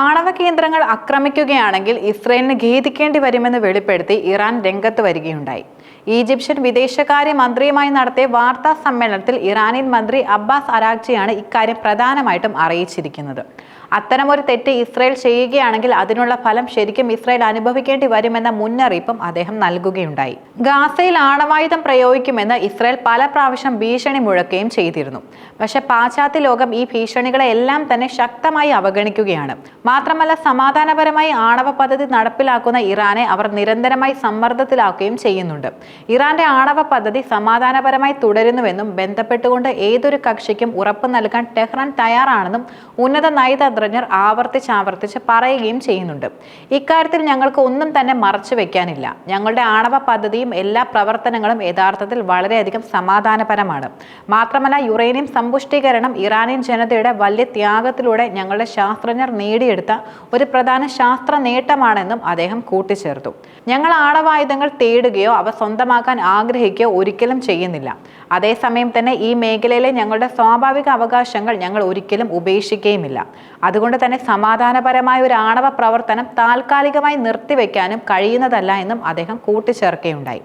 ആണവ കേന്ദ്രങ്ങൾ ആക്രമിക്കുകയാണെങ്കിൽ ഇസ്രയേലിന് ഖേദിക്കേണ്ടി വരുമെന്ന് വെളിപ്പെടുത്തി ഇറാൻ രംഗത്ത് വരികയുണ്ടായി. ഈജിപ്ഷ്യൻ വിദേശകാര്യ മന്ത്രിയുമായി നടത്തിയ വാർത്താ സമ്മേളനത്തിൽ ഇറാനിയൻ മന്ത്രി അബ്ബാസ് അരാഗ്ജിയാണ് ഇക്കാര്യം പ്രധാനമായിട്ടും അറിയിച്ചിരിക്കുന്നത്. അത്തരമൊരു തെറ്റ് ഇസ്രയേൽ ചെയ്യുകയാണെങ്കിൽ അതിനുള്ള ഫലം ശരിക്കും ഇസ്രയേൽ അനുഭവിക്കേണ്ടി വരുമെന്ന മുന്നറിയിപ്പും അദ്ദേഹം നൽകുകയുണ്ടായി. ഗാസയിൽ ആണവായുധം പ്രയോഗിക്കുമെന്ന് ഇസ്രയേൽ പല പ്രാവശ്യം ഭീഷണി മുഴക്കുകയും ചെയ്തിരുന്നു. പക്ഷെ പാശ്ചാത്യ ലോകം ഈ ഭീഷണികളെ എല്ലാം തന്നെ ശക്തമായി അവഗണിക്കുകയാണ്. മാത്രമല്ല സമാധാനപരമായി ആണവ പദ്ധതി നടപ്പിലാക്കുന്ന ഇറാനെ അവർ നിരന്തരമായി സമ്മർദ്ദത്തിലാക്കുകയും ചെയ്യുന്നുണ്ട്. ഇറാന്റെ ആണവ പദ്ധതി സമാധാനപരമായി തുടരുന്നുവെന്നും ബന്ധപ്പെട്ടുകൊണ്ട് ഏതൊരു കക്ഷിക്കും ഉറപ്പ് നൽകാൻ ടെഹ്റാൻ തയ്യാറാണെന്നും ഉന്നത നയതന്ത്രജ്ഞർ ആവർത്തിച്ചാവർത്തിച്ച് ആവർത്തിച്ച് പറയുകയും ചെയ്യുന്നുണ്ട്. ഇക്കാര്യത്തിൽ ഞങ്ങൾക്ക് ഒന്നും തന്നെ മറച്ചു വെക്കാനില്ല. ഞങ്ങളുടെ ആണവ പദ്ധതിയും എല്ലാ പ്രവർത്തനങ്ങളും യഥാർത്ഥത്തിൽ വളരെയധികം സമാധാനപരമാണ്. മാത്രമല്ല യുറേനിയം സമ്പുഷ്ടീകരണം ഇറാനിയൻ ജനതയുടെ വലിയ ത്യാഗത്തിലൂടെ ഞങ്ങളുടെ ശാസ്ത്രജ്ഞർ നേടിയെടുത്ത ഒരു പ്രധാന ശാസ്ത്ര നേട്ടമാണെന്നും അദ്ദേഹം കൂട്ടിച്ചേർത്തു. ഞങ്ങൾ ആണവായുധങ്ങൾ തേടുകയോ അവ സ്വന്തമാക്കാൻ ആഗ്രഹിക്കുക ഒരിക്കലും ചെയ്യുന്നില്ല. അതേസമയം തന്നെ ഈ മേഖലയിലെ ഞങ്ങളുടെ സ്വാഭാവിക അവകാശങ്ങൾ ഞങ്ങൾ ഒരിക്കലും ഉപേക്ഷിക്കുകയുമില്ല. അതുകൊണ്ട് തന്നെ സമാധാനപരമായ ഒരു ആണവ പ്രവർത്തനം താൽക്കാലികമായി നിർത്തിവെക്കാനും കഴിയുന്നതല്ല എന്നും അദ്ദേഹം കൂട്ടിച്ചേർക്കുകയുണ്ടായി.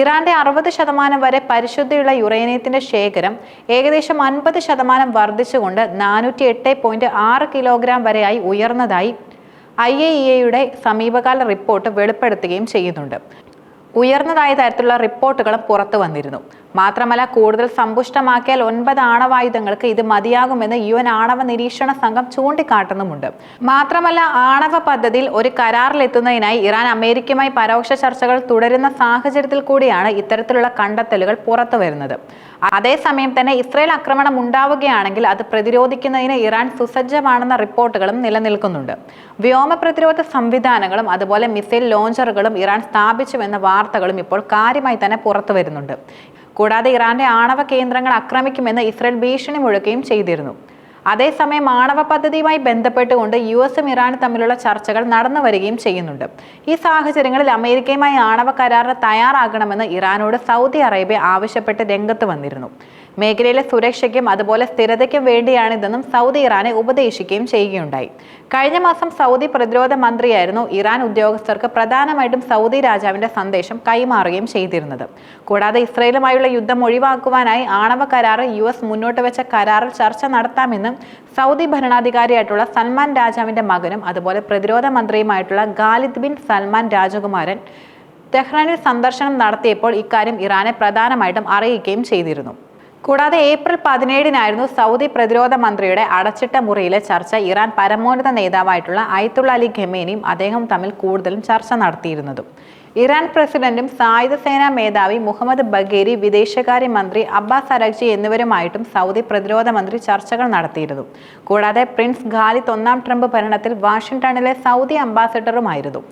ഇറാന്റെ അറുപത് ശതമാനം വരെ പരിശുദ്ധിയുള്ള യുറേനിയത്തിന്റെ ശേഖരം ഏകദേശം അൻപത് ശതമാനം വർദ്ധിച്ചുകൊണ്ട് നാനൂറ്റി എട്ട് പോയിന്റ് ആറ് കിലോഗ്രാം വരെയായി ഉയർന്നതായി ഐ എ ഇ എയുടെ സമീപകാല റിപ്പോർട്ട് വെളിപ്പെടുത്തുകയും ചെയ്യുന്നുണ്ട്. ഉയർന്നതായ തരത്തിലുള്ള റിപ്പോർട്ടുകളും പുറത്തു വന്നിരുന്നു. മാത്രമല്ല കൂടുതൽ സമ്പുഷ്ടമാക്കിയാൽ ഒൻപത് ആണവായുധങ്ങൾക്ക് ഇത് മതിയാകുമെന്ന് യു എൻ ആണവ നിരീക്ഷണ സംഘം ചൂണ്ടിക്കാട്ടുന്നുമുണ്ട്. മാത്രമല്ല ആണവ പദ്ധതിയിൽ ഒരു കരാറിലെത്തുന്നതിനായി ഇറാൻ അമേരിക്കയുമായി പരോക്ഷ ചർച്ചകൾ തുടരുന്ന സാഹചര്യത്തിൽ കൂടിയാണ് ഇത്തരത്തിലുള്ള കണ്ടെത്തലുകൾ പുറത്തു വരുന്നത് അതേസമയം തന്നെ ഇസ്രയേൽ ആക്രമണം ഉണ്ടാവുകയാണെങ്കിൽ അത് പ്രതിരോധിക്കുന്നതിന് ഇറാൻ സുസജ്ജമാണെന്ന റിപ്പോർട്ടുകളും നിലനിൽക്കുന്നുണ്ട്. വ്യോമ പ്രതിരോധ സംവിധാനങ്ങളും അതുപോലെ മിസൈൽ ലോഞ്ചറുകളും ഇറാൻ സ്ഥാപിച്ചുവെന്ന വാർത്തകളും ഇപ്പോൾ കാര്യമായി തന്നെ പുറത്തു വരുന്നുണ്ട് കൂടാതെ ഇറാന്റെ ആണവ കേന്ദ്രങ്ങൾ ആക്രമിക്കുമെന്ന് ഇസ്രയേൽ ഭീഷണി മുഴക്കുകയും ചെയ്തിരുന്നു. അതേസമയം ആണവ പദ്ധതിയുമായി ബന്ധപ്പെട്ടുകൊണ്ട് യു എസും ഇറാനും തമ്മിലുള്ള ചർച്ചകൾ നടന്നു വരികയും ചെയ്യുന്നുണ്ട്. ഈ സാഹചര്യങ്ങളിൽ അമേരിക്കയുമായി ആണവ കരാറിന് തയ്യാറാകണമെന്ന് ഇറാനോട് സൗദി അറേബ്യ ആവശ്യപ്പെട്ട് രംഗത്ത് വന്നിരുന്നു. മേഖലയിലെ സുരക്ഷയ്ക്കും അതുപോലെ സ്ഥിരതയ്ക്കും വേണ്ടിയാണിതെന്നും സൗദി ഇറാനെ ഉപദേശിക്കുകയും ചെയ്യുകയുണ്ടായി. കഴിഞ്ഞ മാസം സൗദി പ്രതിരോധ മന്ത്രിയായിരുന്നു ഇറാൻ ഉദ്യോഗസ്ഥർക്ക് പ്രധാനമായിട്ടും സൗദി രാജാവിന്റെ സന്ദേശം കൈമാറുകയും ചെയ്തിരുന്നത്. കൂടാതെ ഇസ്രയേലുമായുള്ള യുദ്ധം ഒഴിവാക്കുവാനായി ആണവ കരാർ യു എസ് മുന്നോട്ട് വെച്ച കരാറിൽ ചർച്ച നടത്താമെന്നും സൗദി ഭരണാധികാരിയായിട്ടുള്ള സൽമാൻ രാജാവിന്റെ മകനും അതുപോലെ പ്രതിരോധ മന്ത്രിയുമായിട്ടുള്ള ഖാലിദ് ബിൻ സൽമാൻ രാജകുമാരൻ തെഹ്റാനിൽ സന്ദർശനം നടത്തിയപ്പോൾ ഇക്കാര്യം ഇറാനെ പ്രധാനമായിട്ടും അറിയിക്കുകയും ചെയ്തിരുന്നു. കൂടാതെ ഏപ്രിൽ പതിനേഴിനായിരുന്നു സൗദി പ്രതിരോധ മന്ത്രിയുടെ അടച്ചിട്ട മുറിയിലെ ചർച്ച ഇറാൻ പരമോന്നത നേതാവായിട്ടുള്ള അയത്തുള്ള അലി ഖമേനിയും അദ്ദേഹം തമ്മിൽ കൂടുതലും ചർച്ച നടത്തിയിരുന്നതും. ഇറാൻ പ്രസിഡന്റും സായുധ സേനാ മേധാവി മുഹമ്മദ് ബഗേരി വിദേശകാര്യ മന്ത്രി അബ്ബാസ് അരഗ്ജി എന്നിവരുമായിട്ടും സൗദി പ്രതിരോധ മന്ത്രി ചർച്ചകൾ നടത്തിയിരുന്നു. കൂടാതെ പ്രിൻസ് ഖാലിദ് ഒന്നാം ട്രംപ് ഭരണത്തിൽ വാഷിംഗ്ടണിലെ സൗദി അംബാസിഡറുമായിരുന്നു.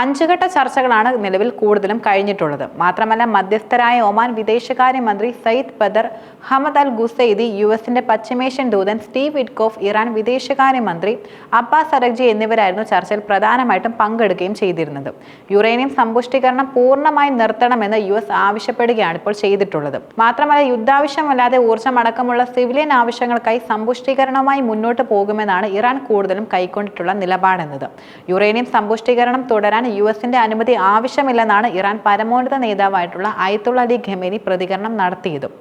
അഞ്ചുഘട്ട ചർച്ചകളാണ് നിലവിൽ കൂടുതലും കഴിഞ്ഞിട്ടുള്ളത്. മാത്രമല്ല മധ്യസ്ഥരായ ഒമാൻ വിദേശകാര്യമന്ത്രി Sayyid Badr Hamad Al Busaidi U എസിന്റെ പശ്ചിമേഷ്യൻ ദൂതൻ സ്റ്റീവ് വിറ്റ്കോഫ് ഇറാൻ വിദേശകാര്യമന്ത്രി അബ്ബാസ് അരഗ്ജി എന്നിവരായിരുന്നു ചർച്ചയിൽ പ്രധാനമായിട്ടും പങ്കെടുക്കുകയും ചെയ്തിരുന്നത്. യുറേനിയം സമ്പുഷ്ടീകരണം പൂർണമായി നിർത്തണമെന്ന് യു എസ് ആവശ്യപ്പെടുകയാണ് ഇപ്പോൾ ചെയ്തിട്ടുള്ളത്. മാത്രമല്ല യുദ്ധാവശ്യമല്ലാതെ ഊർജമടക്കമുള്ള സിവിലിയൻ ആവശ്യങ്ങൾക്കായി സമ്പുഷ്ടീകരണവുമായി മുന്നോട്ട് പോകുമെന്നാണ് ഇറാൻ കൂടുതലും കൈക്കൊണ്ടിട്ടുള്ള നിലപാടെന്നത്. യുറേനിയം സമ്പുഷ്ടീകരണം തുടരാൻ യു എസിന്റെ അനുമതി ആവശ്യമില്ലെന്നാണ് ഇറാൻ പരമോന്നത നേതാവായിട്ടുള്ള അയത്തുള്ള അലി ഖമേനി പ്രതികരണം നടത്തിയതും.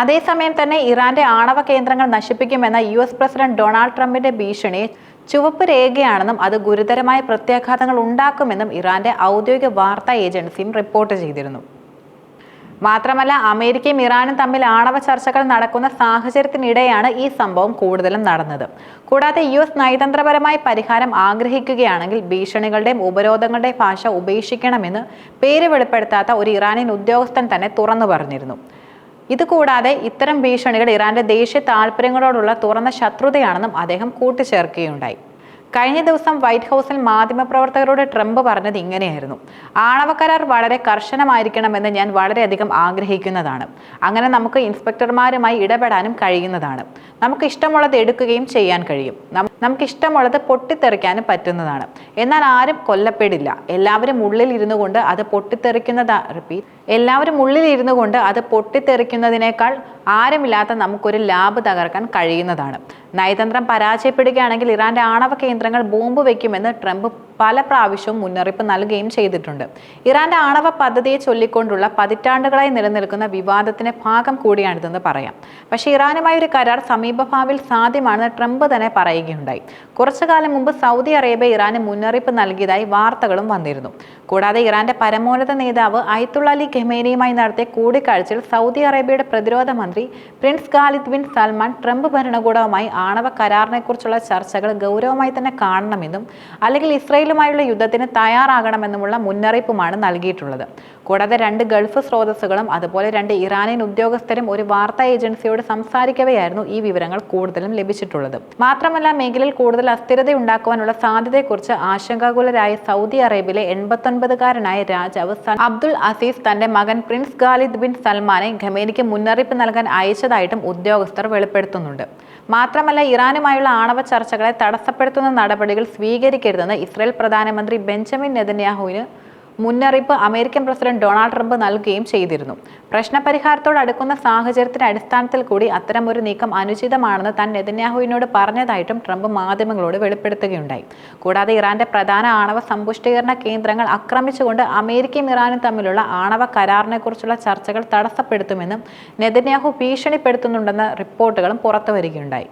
അതേസമയം തന്നെ ഇറാന്റെ ആണവ കേന്ദ്രങ്ങൾ നശിപ്പിക്കുമെന്ന യു എസ് പ്രസിഡന്റ് ഡൊണാൾഡ് ട്രംപിന്റെ ഭീഷണി ചുവപ്പ് രേഖയാണെന്നും അത് ഗുരുതരമായ പ്രത്യാഘാതങ്ങൾ ഉണ്ടാക്കുമെന്നും ഇറാന്റെ ഔദ്യോഗിക വാർത്താ ഏജൻസിയും റിപ്പോർട്ട് ചെയ്തിരുന്നു. മാത്രമല്ല അമേരിക്കയും ഇറാനും തമ്മിൽ ആണവ ചർച്ചകൾ നടക്കുന്ന സാഹചര്യത്തിനിടെയാണ് ഈ സംഭവം കൂടുതലും നടന്നത്. കൂടാതെ യു എസ് നയതന്ത്രപരമായ പരിഹാരം ആഗ്രഹിക്കുകയാണെങ്കിൽ ഭീഷണികളുടെയും ഉപരോധങ്ങളുടെയും ഭാഷ ഉപേക്ഷിക്കണമെന്ന് പേര് വെളിപ്പെടുത്താത്ത ഒരു ഇറാനിയൻ ഉദ്യോഗസ്ഥൻ തന്നെ തുറന്നു പറഞ്ഞിരുന്നു. ഇതുകൂടാതെ ഇത്തരം ഭീഷണികൾ ഇറാന്റെ ദേശീയ താൽപ്പര്യങ്ങളോടുള്ള തുറന്ന ശത്രുതയാണെന്നും അദ്ദേഹം കൂട്ടിച്ചേർക്കുകയുണ്ടായി. കഴിഞ്ഞ ദിവസം വൈറ്റ് ഹൗസിൽ മാധ്യമപ്രവർത്തകരോട് ട്രംപ് പറഞ്ഞത് ഇങ്ങനെയായിരുന്നു. ആണവ കരാർ വളരെ കർശനമായിരിക്കണമെന്ന് ഞാൻ വളരെയധികം ആഗ്രഹിക്കുന്നതാണ്. അങ്ങനെ നമുക്ക് ഇൻസ്പെക്ടർമാരുമായി ഇടപെടാനും കഴിയുന്നതാണ്. നമുക്ക് ഇഷ്ടമുള്ളത് എടുക്കുകയും ചെയ്യാൻ കഴിയും. നമുക്കിഷ്ടമുള്ളത് പൊട്ടിത്തെറിക്കാനും പറ്റുന്നതാണ്. എന്നാൽ ആരും കൊല്ലപ്പെടില്ല. എല്ലാവരും ഉള്ളിൽ ഇരുന്നു കൊണ്ട് അത് പൊട്ടിത്തെറിക്കുന്നതാ. റിപ്പീറ്റ്. എല്ലാവരും ഉള്ളിൽ ഇരുന്നു കൊണ്ട് അത് പൊട്ടിത്തെറിക്കുന്നതിനേക്കാൾ ആരുമില്ലാത്ത നമുക്കൊരു ലാബ് തകർക്കാൻ കഴിയുന്നതാണ്. നയതന്ത്രം പരാജയപ്പെടുകയാണെങ്കിൽ ഇറാന്റെ ആണവ കേന്ദ്രങ്ങൾ ബോംബ് വയ്ക്കുമെന്ന് ട്രംപ് പല പ്രാവശ്യവും മുന്നറിയിപ്പ് നൽകുകയും ചെയ്തിട്ടുണ്ട്. ഇറാന്റെ ആണവ പദ്ധതിയെ ചൊല്ലിക്കൊണ്ടുള്ള പതിറ്റാണ്ടുകളായി നിലനിൽക്കുന്ന വിവാദത്തിന്റെ ഭാഗം കൂടിയാണിതെന്ന് പറയാം. പക്ഷേ ഇറാനുമായി ഒരു കരാർ സമീപഭാവിൽ സാധ്യമാണെന്ന് ട്രംപ് തന്നെ പറയുകയുണ്ടായി. കുറച്ചു കാലം മുമ്പ് സൗദി അറേബ്യ ഇറാന് മുന്നറിയിപ്പ് നൽകിയതായി വാർത്തകളും വന്നിരുന്നു. കൂടാതെ ഇറാന്റെ പരമോന്നത നേതാവ് അയത്തുള്ള അലി ഖമേനിയുമായി നടത്തിയ കൂടിക്കാഴ്ചയിൽ സൗദി അറേബ്യയുടെ പ്രതിരോധ മന്ത്രി prince Khalid bin Salman Trump ഭരണകൂടവുമായി ആണവ കരാറിനെക്കുറിച്ചുള്ള ചർച്ചകൾ ഗൗരവമായി തന്നെ കാണണമെന്നും അല്ലെങ്കിൽ ഇസ്രയേലുമായുള്ള യുദ്ധത്തിന് തയ്യാറാകണമെന്നുമുള്ള മുന്നറിയിപ്പുമാണ് നൽകിയിട്ടുള്ളത്. കൂടാതെ രണ്ട് ഗൾഫ് സ്രോതസ്സുകളും അതുപോലെ രണ്ട് ഇറാനിയൻ ഉദ്യോഗസ്ഥരും ഒരു വാർത്താ ഏജൻസിയോട് സംസാരിക്കവെയായിരുന്നു ഈ വിവരങ്ങൾ കൂടുതലും ലഭിച്ചിട്ടുള്ളത്. മാത്രമല്ല മേഖലയിൽ കൂടുതൽ അസ്ഥിരത ഉണ്ടാക്കുവാനുള്ള സാധ്യതയെക്കുറിച്ച് ആശങ്കാകുലരായ സൗദി അറേബ്യയിലെ എൺപത്തൊൻപതുകാരനായ രാജാവ് അബ്ദുൾ അസീസ് തന്റെ മകൻ പ്രിൻസ് ഖാലിദ് ബിൻ സൽമാനെ ഖമേനിക്ക് മുന്നറിയിപ്പ് നൽകാൻ അയച്ചതായിട്ടും ഉദ്യോഗസ്ഥർ വെളിപ്പെടുത്തുന്നുണ്ട്. മാത്രമല്ല ഇറാനുമായുള്ള ആണവ ചർച്ചകളെ തടസ്സപ്പെടുത്തുന്ന നടപടികൾ സ്വീകരിക്കരുതെന്ന് ഇസ്രായേൽ പ്രധാനമന്ത്രി ബെഞ്ചമിൻ നെതന്യാഹുവിന് മുന്നറിയിപ്പ് അമേരിക്കൻ പ്രസിഡന്റ് ഡൊണാൾഡ് ട്രംപ് നൽകുകയും ചെയ്തിരുന്നു. പ്രശ്നപരിഹാരത്തോട് അടുക്കുന്ന സാഹചര്യത്തിന്റെ അടിസ്ഥാനത്തിൽ കൂടി അത്തരമൊരു നീക്കം അനുചിതമാണെന്ന് താൻ നെതന്യാഹുവിനോട് പറഞ്ഞതായിട്ടും ട്രംപ് മാധ്യമങ്ങളോട് വെളിപ്പെടുത്തുകയുണ്ടായി. കൂടാതെ ഇറാന്റെ പ്രധാന ആണവ സമ്പുഷ്ടീകരണ കേന്ദ്രങ്ങൾ ആക്രമിച്ചുകൊണ്ട് അമേരിക്കയും ഇറാനും തമ്മിലുള്ള ആണവ കരാറിനെക്കുറിച്ചുള്ള ചർച്ചകൾ തടസ്സപ്പെടുത്തുമെന്നും നെതന്യാഹു ഭീഷണിപ്പെടുത്തുന്നുണ്ടെന്ന റിപ്പോർട്ടുകളും പുറത്തുവരികയുണ്ടായി.